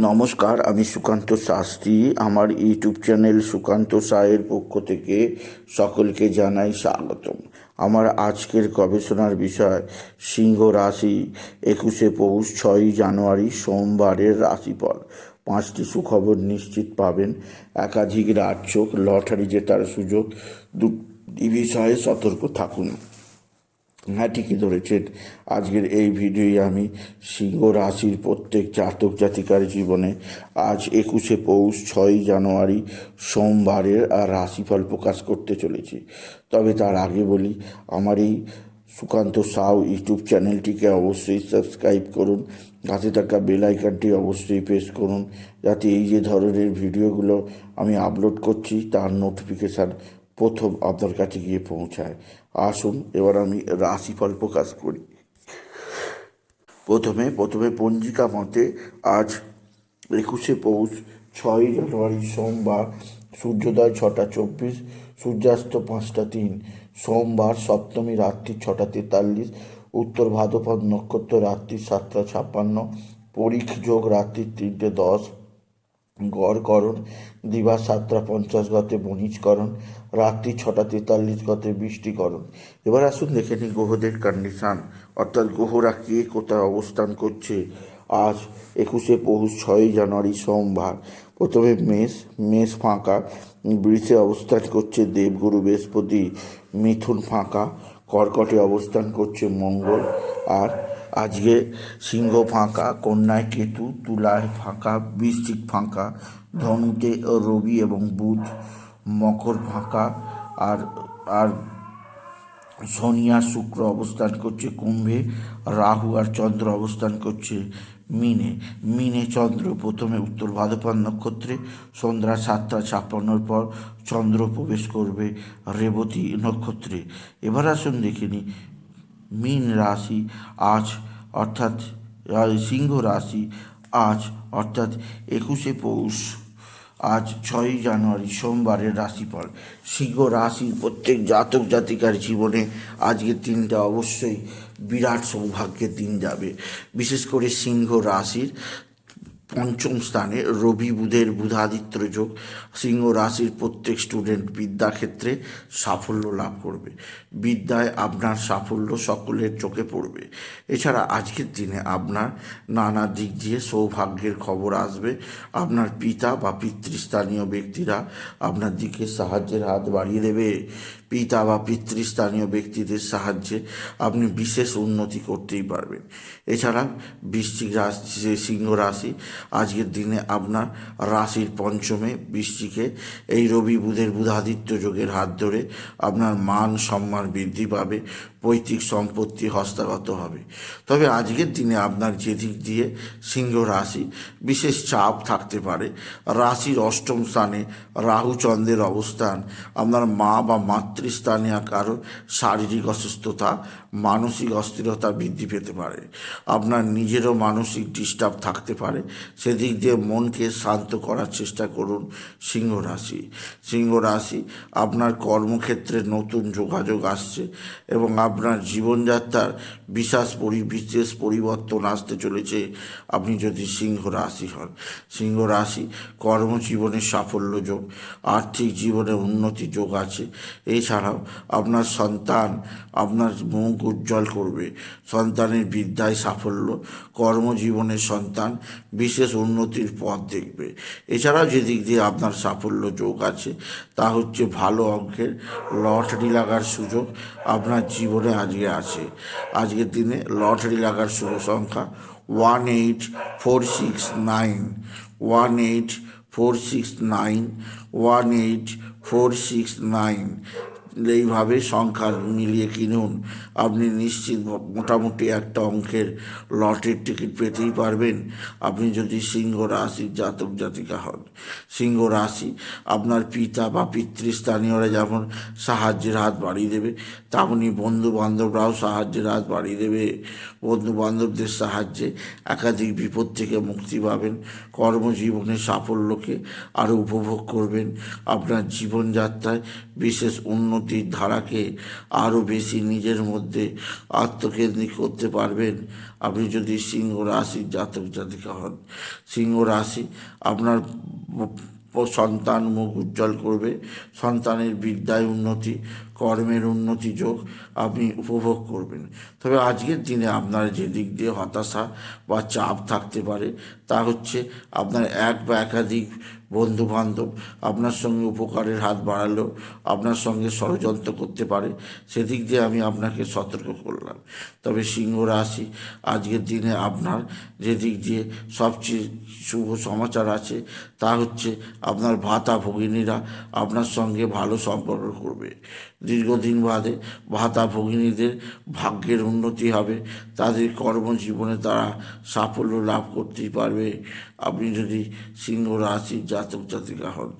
নমস্কার, আমি সুকান্ত শাস্ত্রী। আমার ইউটিউব চ্যানেল সুকান্ত সায়ের পক্ষ থেকে সকলকে জানাই স্বাগতম। আমার আজকের গবেষণার বিষয়, সিংহ রাশি, একুশে পৌষ, ছয়ই জানুয়ারি, সোমবারের রাশিফল। পাঁচটি সুখবর নিশ্চিত পাবেন। একাধিক রাজযোগ, লটারি জেতার সুযোগ, দুটি বিষয়ে সতর্ক থাকুন। হ্যাঁ ঠিকই ধরেছেন। আজকের এই ভিডিওয়ে আমি সিংহ রাশির প্রত্যেক জাতক জাতিকার জীবনে আজ একুশে পৌষ ছয়ই জানুয়ারি সোমবারের আর রাশিফল প্রকাশ করতে চলেছি। তবে তার আগে বলি, আমার এই সুকান্ত সাউ ইউটিউব চ্যানেলটিকে অবশ্যই সাবস্ক্রাইব করুন কাছে থাকা বেল অবশ্যই প্রেস করুন, যাতে এই যে ধরনের ভিডিওগুলো আমি আপলোড করছি, তার নোটিফিকেশান প্রথম আপনার কাছে গিয়ে পৌঁছায়। আসুন, এবার আমি রাশিফল প্রকাশ করি। প্রথমে প্রথমে পঞ্জিকা মতে আজ একুশে পৌষ, ছয়ই জানুয়ারি, সোমবার, সূর্যোদয় ছটা চব্বিশ, সূর্যাস্ত পাঁচটা তিন, সোমবার সপ্তমী রাত্রি ছটা তেতাল্লিশ, উত্তর ভাদ্রপদ নক্ষত্র রাত্রি সাতটা ছাপ্পান্ন পরীখ যোগ রাত্রি তিনটে দশ গড়করণ দিবা সাতটা পঞ্চাশ গতে বণিজকরণ রাত্রি ছটা তেতাল্লিশ গতে বৃষ্টিকরণ এবার আসুন দেখে নিই গ্রহদের কন্ডিশান অর্থাৎ গ্রহরা কে কোথায় অবস্থান করছে। আজ একুশে পৌষ ছয়ই জানুয়ারি সোমবার। প্রথমে মেষ মেষ ফাঁকা, বৃষে অবস্থান করছে দেবগুরু বৃহস্পতি, মিথুন ফাঁকা, কর্কটে অবস্থান করছে মঙ্গল, আর আজকে সিংহ ফাঁকা, কন্যায় কেতু, তুলায় ফাঁকা, বৃশ্চিক ফাঁকা, ধনুতে রবি এবং বুধ, মকর ফাঁকা, আর আর শনি আর শুক্র অবস্থান করছে কুম্ভে, রাহু আর চন্দ্র অবস্থান করছে মিনে। মিনে চন্দ্র প্রথমে উত্তর ভাদ্রপদ নক্ষত্রে, সন্ধ্যা সাতটা ছাপ্পান্নর পর চন্দ্র প্রবেশ করবে রেবতী নক্ষত্রে। এবার আসুন দেখে নিই মীন রাশি আজ অর্থাৎ সিংহ রাশি আজ অর্থাৎ একুশে পৌষ, আজ ছয়ই জানুয়ারি সোমবারের রাশিফল। সিংহ রাশি প্রত্যেক জাতক জাতিকার জীবনে আজকের দিনটা অবশ্যই বিরাট সৌভাগ্যের দিন যাবে। বিশেষ করে সিংহ রাশির পঞ্চম স্থানে রবি বুধের বুধাদিত্য যোগ, সিংহ রাশির প্রত্যেক স্টুডেন্ট বিদ্যাক্ষেত্রে সাফল্য লাভ করবে। বিদ্যায় আপনার সাফল্য সকলের চোখে পড়বে। এছাড়া আজকের দিনে আপনার নানা দিক দিয়ে সৌভাগ্যের খবর আসবে। আপনার পিতা বা পিতৃস্থানীয় ব্যক্তিরা আপনার দিকে সাহায্যের হাত বাড়িয়ে দেবে। পিতা বা পিতৃস্থানীয় ব্যক্তিদের সাহায্যে আপনি বিশেষ উন্নতি করতেই পারবেন। এছাড়া বৃশ্চিক রাশি সিংহ রাশি, আজকের দিনে আপনার রাশির পঞ্চমে বৃষ্টিকে এই রবি বুধের বুধাদিত্য যোগের হাত ধরে আপনার মান সম্মান বৃদ্ধি পাবে। পৈতৃক সম্পত্তি হস্তগত হবে। তবে আজকের দিনে আপনার যে দিক দিয়ে সিংহ রাশি বিশেষ চাপ থাকতে পারে। রাশির অষ্টম স্থানে রাহু চন্দ্রের অবস্থান, আপনার মা বা মাতৃস্থানে কারও শারীরিক অসুস্থতা, মানসিক অস্থিরতা বৃদ্ধি পেতে পারে। আপনার নিজেরও মানসিক ডিস্টার্ব থাকতে পারে। সেদিক দিয়ে মনকে শান্ত করার চেষ্টা করুন সিংহ রাশি। সিংহ রাশি আপনার কর্মক্ষেত্রে নতুন যোগাযোগ আসছে এবং আপনার জীবনযাত্রার বিশেষ পরি, বিশেষ পরিবর্তন আসতে চলেছে। আপনি যদি সিংহ রাশি হন, সিংহ রাশি কর্মজীবনে সাফল্য যোগ, আর্থিক জীবনে উন্নতি যোগ আছে। এছাড়াও আপনার সন্তান আপনার মুখ উজ্জ্বল করবে। সন্তানের বিদ্যায় সাফল্য কর্মজীবনের সন্তান বিশেষ উন্নতির পথ দেখবে। এছাড়াও যে দিক দিয়ে আপনার সাফল্য যোগ আছে, তা হচ্ছে ভালো অঙ্কের লটারি লাগার সুযোগ, আপনার জীবনে আজকে আছে। আজকের দিনে লটারি লাগার শুভ সংখ্যা one eight four six nine. One eight four six nine, one eight four six nine. এইভাবে সংখ্যা মিলিয়ে কিনুন, আপনি নিশ্চিত মোটামুটি একটা অঙ্কের লটের টিকিট পেতেই পারবেন। আপনি যদি সিংহ রাশির জাতক জাতিকা হন, সিংহ রাশি আপনার পিতা বা পিতৃস্থানীয়রা যেমন সাহায্যের হাত বাড়িয়ে দেবে, তেমনি বন্ধু বান্ধবরাও সাহায্যের হাত বাড়িয়ে দেবে। বন্ধু বান্ধবদের সাহায্যে একাধিক বিপদ থেকে মুক্তি পাবেন কর্মজীবনের সাফল্যকে আরও উপভোগ করবেন। আপনার জীবনযাত্রায় বিশেষ উন্নতি উন্নতির ধারাকে আরও বেশি নিজের মধ্যে আত্মকেন্দ্রিক করতে পারবেন। আপনি যদি সিংহ রাশির জাতক জাতিকা হন, সিংহ রাশি আপনার সন্তান মুখ উজ্জ্বল করবে, সন্তানের বিদ্যায় উন্নতি কর্মের উন্নতি যোগ আপনি উপভোগ করবেন। তবে আজকের দিনে আপনার যে দিক দিয়ে হতাশা বা চাপ থাকতে পারে, তা হচ্ছে আপনার এক বা একাধিক বন্ধু বান্ধব আপনার সঙ্গে উপকারের হাত বাড়ালেও আপনার সঙ্গে ষড়যন্ত্র করতে পারে, সেদিক দিয়ে আমি আপনাকে সতর্ক করলাম। তবে সিংহ রাশি, আজকের দিনে আপনার যে দিক দিয়ে সবচেয়ে শুভ সমাচার আছে, তা হচ্ছে আপনার ভাতা ভগিনীরা আপনার সঙ্গে ভালো সম্পর্ক করবে। দীর্ঘদিন বাদে ভাতা ভগিনীদের ভাগ্যের উন্নতি হবে। তাদের কর্মজীবনে তারা সাফল্য লাভ করতেই পারবে। আপনি যদি সিংহ রাশির জাতক জাতিকা হন,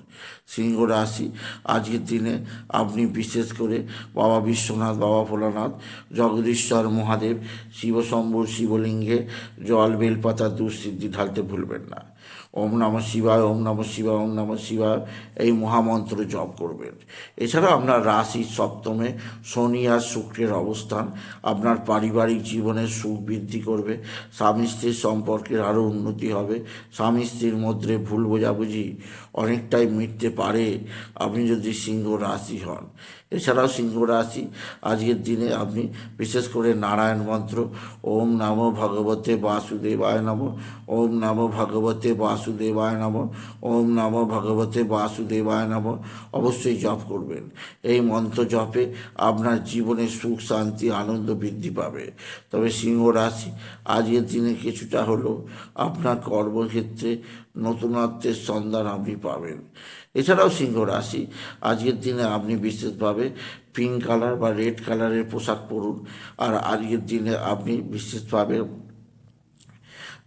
সিংহ রাশি আজকের দিনে আপনি বিশেষ করে বাবা বিশ্বনাথ, বাবা ভোলানাথ, জগদীশ্বর মহাদেব শিবশম্ভুর শিবলিঙ্গে, জল, বেলপাতা দুঃসিদ্ধি ঢালতে ভুলবেন না। ওম নম শিবায়, ওম নম শিবায়, ওম নম শিবায়, এই মহামন্ত্র জপ করবেন। এছাড়া আপনার রাশি সপ্তমে শনি আর শুক্রের অবস্থান, আপনার পারিবারিক জীবনের সুখ বৃদ্ধি করবে, স্বামী স্ত্রীর সম্পর্কের আরও উন্নতি হবে, স্বামী স্ত্রীর মধ্যে ভুল বোঝাবুঝি অনেকটাই মিটতে পারে, আপনি যদি সিংহ রাশি হন। এছাড়াও সিংহ রাশি, আজকের দিনে আপনি বিশেষ করে নারায়ণ মন্ত্র, ওম নম ভগবতে বাসুদেবায় নম, ওম নম ভগবতে বাসুদেবায় নম। ওম নম ভগবতে বাসুদেবায় নম। অবশ্যই জপ করবেন। এই মন্ত্র জপে আপনার জীবনে সুখ, শান্তি, আনন্দ বৃদ্ধি পাবে। তবে সিংহ রাশি, আজকের দিনে কিছুটা হলেও আপনার কর্মক্ষেত্রে নতুনত্বের সন্ধান আপনি পাবেন। এছাড়াও সিংহ রাশি, আজকের দিনে আপনি বিশেষভাবে পিঙ্ক কালার বা রেড কালারের পোশাক পরুন। আর আজকের দিনে আপনি বিশেষভাবে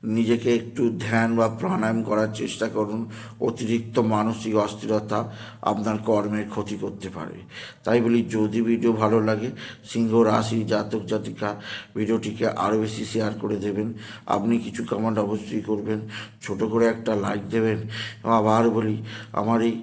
নিজেকে একটু ধ্যান বা প্রাণায়াম করার চেষ্টা করুন। অতিরিক্ত মানসিক অস্থিরতা আপনার কর্মের ক্ষতি করতে পারে। তাই বলি, যদি ভিডিও ভালো লাগে, সিংহ রাশি, জাতক, জাতিকা ভিডিওটিকে আরও বেশি শেয়ার করে দেবেন। আপনি কিছু কমেন্ট অবশ্যই করবেন। ছোট করে একটা লাইক দেবেন। আবার বলি, আমার এই